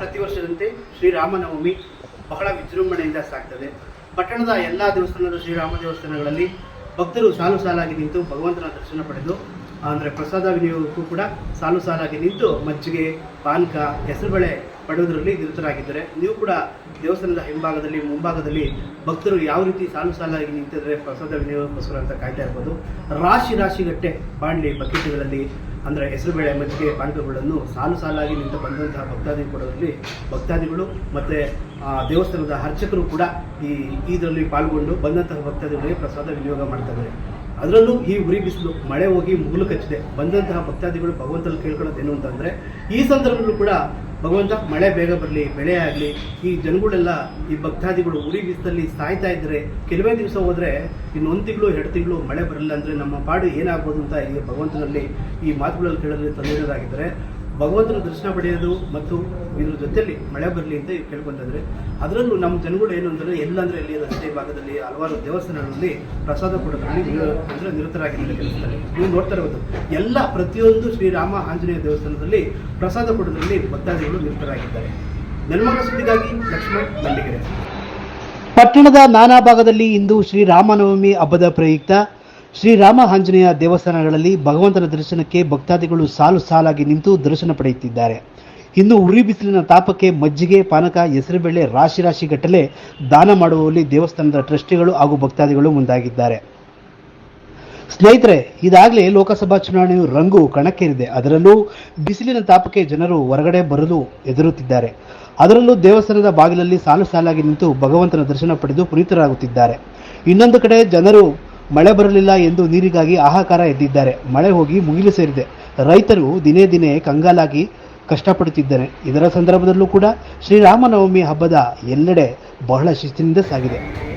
ಪ್ರತಿ ವರ್ಷದಂತೆ ಶ್ರೀರಾಮನವಮಿ ಬಹಳ ವಿಜೃಂಭಣೆಯಿಂದ ಸಾಗ್ತದೆ. ಪಟ್ಟಣದ ಎಲ್ಲ ದೇವಸ್ಥಾನದ ಶ್ರೀರಾಮ ದೇವಸ್ಥಾನಗಳಲ್ಲಿ ಭಕ್ತರು ಸಾಲು ಸಾಲಾಗಿ ನಿಂತು ಭಗವಂತನ ದರ್ಶನ ಪಡೆದು, ಅಂದರೆ ಪ್ರಸಾದ ವಿನಿಯೋಗಕ್ಕೂ ಕೂಡ ಸಾಲು ಸಾಲಾಗಿ ನಿಂತು ಮಜ್ಜಿಗೆ, ಪಾನಕ, ಹೆಸರುಬೇಳೆ ಪಡೆಯುವುದರಲ್ಲಿ ನಿರತರಾಗಿದ್ದಾರೆ. ನೀವು ಕೂಡ ದೇವಸ್ಥಾನದ ಹಿಂಭಾಗದಲ್ಲಿ, ಮುಂಭಾಗದಲ್ಲಿ ಭಕ್ತರು ಯಾವ ರೀತಿ ಸಾಲು ಸಾಲಾಗಿ ನಿಂತಿದ್ರೆ ಪ್ರಸಾದ ವಿನಿಯೋಗಕ್ಕೋಸ್ಕರ ಅಂತ ಕಾಯ್ತಾ ಇರ್ಬೋದು. ರಾಶಿ ರಾಶಿಗಟ್ಟೆ ಬಾಣಲಿ ಬಕೆಟ್ಗಳಲ್ಲಿ ಅಂದರೆ ಹೆಸರುಬೇಳೆ ಮಜ್ಜಿಗೆ ಪಾನಕಗಳನ್ನು ಸಾಲು ಸಾಲಾಗಿ ನಿಂತು ಬಂದಂತಹ ಭಕ್ತಾದಿ ಕೊಡೋದ್ರಲ್ಲಿ ಭಕ್ತಾದಿಗಳು ಮತ್ತು ದೇವಸ್ಥಾನದ ಅರ್ಚಕರು ಕೂಡ ಈ ಇದರಲ್ಲಿ ಪಾಲ್ಗೊಂಡು ಬಂದಂತಹ ಭಕ್ತಾದಿಗಳಿಗೆ ಪ್ರಸಾದ ವಿನಿಯೋಗ ಮಾಡ್ತಾ ಇದ್ದಾರೆ ಅದರಲ್ಲೂ ಈ ಉರಿ ಬಿಸಿಲು, ಮಳೆ ಹೋಗಿ ಮುಗಿಲು ಕಚ್ಚಿದೆ. ಬಂದಂತಹ ಭಕ್ತಾದಿಗಳು ಭಗವಂತನಲ್ಲಿ ಕೇಳ್ಕೊಳ್ಳೋದು ಏನು ಅಂತಂದರೆ, ಈ ಸಂದರ್ಭದಲ್ಲೂ ಕೂಡ ಭಗವಂತ ಮಳೆ ಬೇಗ ಬರಲಿ, ಬೆಳೆ ಆಗಲಿ, ಈ ಜನಗಳೆಲ್ಲ, ಈ ಭಕ್ತಾದಿಗಳು ಉರಿ ಬಿಸಿಲಲ್ಲಿ ಸಾಯ್ತಾ ಇದ್ದರೆ ಕೆಲವೇ ದಿವಸ ಹೋದರೆ, ಇನ್ನೊಂದು ತಿಂಗಳು, ಎರಡು ತಿಂಗಳು ಮಳೆ ಬರಲಿಲ್ಲ ಅಂದರೆ ನಮ್ಮ ಪಾಡು ಏನಾಗ್ಬೋದು ಅಂತ ಈ ಭಗವಂತನಲ್ಲಿ ಈ ಮಾತುಗಳಲ್ಲಿ ಕೇಳಲು ತಂದಿರೋದಾಗಿದ್ದರೆ ಭಗವಂತನ ದರ್ಶನ ಪಡೆಯೋದು ಮತ್ತು ಇದ್ರ ಜೊತೆಯಲ್ಲಿ ಮಳೆ ಬರಲಿ ಅಂತ ಕೇಳ್ಕೊಂತಂದ್ರೆ ಅದರಲ್ಲೂ ನಮ್ಮ ಜನಗಳು ಏನು ಅಂದರೆ ಎಲ್ಲಂದ್ರೆ ಇಲ್ಲಿ ರಸ್ತೆ ಭಾಗದಲ್ಲಿ ಹಲವಾರು ದೇವಸ್ಥಾನಗಳಲ್ಲಿ ಪ್ರಸಾದ ಕೊಡೋದ್ರಲ್ಲಿ ಅಂದರೆ ನಿರತರಾಗಿದ್ದಾರೆ ಕೆಲಸದಲ್ಲಿ. ನೀವು ನೋಡ್ತಾ ಇರ್ಬೋದು, ಎಲ್ಲ ಪ್ರತಿಯೊಂದು ಶ್ರೀರಾಮ ಆಂಜನೇಯ ದೇವಸ್ಥಾನದಲ್ಲಿ ಪ್ರಸಾದ ಕೊಡೋದ್ರಲ್ಲಿ ಭಕ್ತಾದಿಗಳು ನಿರತರಾಗಿದ್ದಾರೆ. ನೆಲಮಂಗ ಸುದ್ದಿಗಾಗಿ ಲಕ್ಷ್ಮಣ್ ಮಲ್ಲಿಗೆರೆ. ಪಟ್ಟಣದ ನಾನಾ ಭಾಗದಲ್ಲಿ ಇಂದು ಶ್ರೀರಾಮನವಮಿ ಹಬ್ಬದ ಪ್ರಯುಕ್ತ ಶ್ರೀರಾಮ ಆಂಜನೇಯ ದೇವಸ್ಥಾನಗಳಲ್ಲಿ ಭಗವಂತನ ದರ್ಶನಕ್ಕೆ ಭಕ್ತಾದಿಗಳು ಸಾಲು ಸಾಲಾಗಿ ನಿಂತು ದರ್ಶನ ಪಡೆಯುತ್ತಿದ್ದಾರೆ. ಇನ್ನು ಉರಿ ಬಿಸಿಲಿನ ತಾಪಕ್ಕೆ ಮಜ್ಜಿಗೆ, ಪಾನಕ, ಹೆಸರುಬೇಳೆ, ರಾಶಿ ರಾಶಿ ಗಟ್ಟಲೆ ದಾನ ಮಾಡುವಲ್ಲಿ ದೇವಸ್ಥಾನದ ಟ್ರಸ್ಟಿಗಳು ಹಾಗೂ ಭಕ್ತಾದಿಗಳು ಮುಂದಾಗಿದ್ದಾರೆ. ಸ್ನೇಹಿತರೆ, ಇದಾಗಲೇ ಲೋಕಸಭಾ ಚುನಾವಣೆಯು ರಂಗು ಕಣಕ್ಕೇರಿದೆ ಅದರಲ್ಲೂ ಬಿಸಿಲಿನ ತಾಪಕ್ಕೆ ಜನರು ಹೊರಗಡೆ ಬರಲು ಎದುರುತ್ತಿದ್ದಾರೆ ಅದರಲ್ಲೂ ದೇವಸ್ಥಾನದ ಬಾಗಿಲಲ್ಲಿ ಸಾಲು ಸಾಲಾಗಿ ನಿಂತು ಭಗವಂತನ ದರ್ಶನ ಪಡೆದು ಪುನೀತರಾಗುತ್ತಿದ್ದಾರೆ. ಇನ್ನೊಂದು ಕಡೆ ಜನರು ಮಳೆ ಬರಲಿಲ್ಲ ಎಂದು ನೀರಿಗಾಗಿ ಹಾಹಾಕಾರ ಎದ್ದಿದ್ದಾರೆ. ಮಳೆ ಹೋಗಿ ಮುಗಿಲು ಸೇರಿದೆ. ರೈತರು ದಿನೇ ದಿನೇ ಕಂಗಾಲಾಗಿ ಕಷ್ಟಪಡುತ್ತಿದ್ದಾರೆ. ಇದರ ಸಂದರ್ಭದಲ್ಲೂ ಕೂಡ ಶ್ರೀರಾಮನವಮಿ ಹಬ್ಬದ ಎಲ್ಲೆಡೆ ಬಹಳ ಶಿಸ್ತಿನಿಂದ ಸಾಗಿದೆ.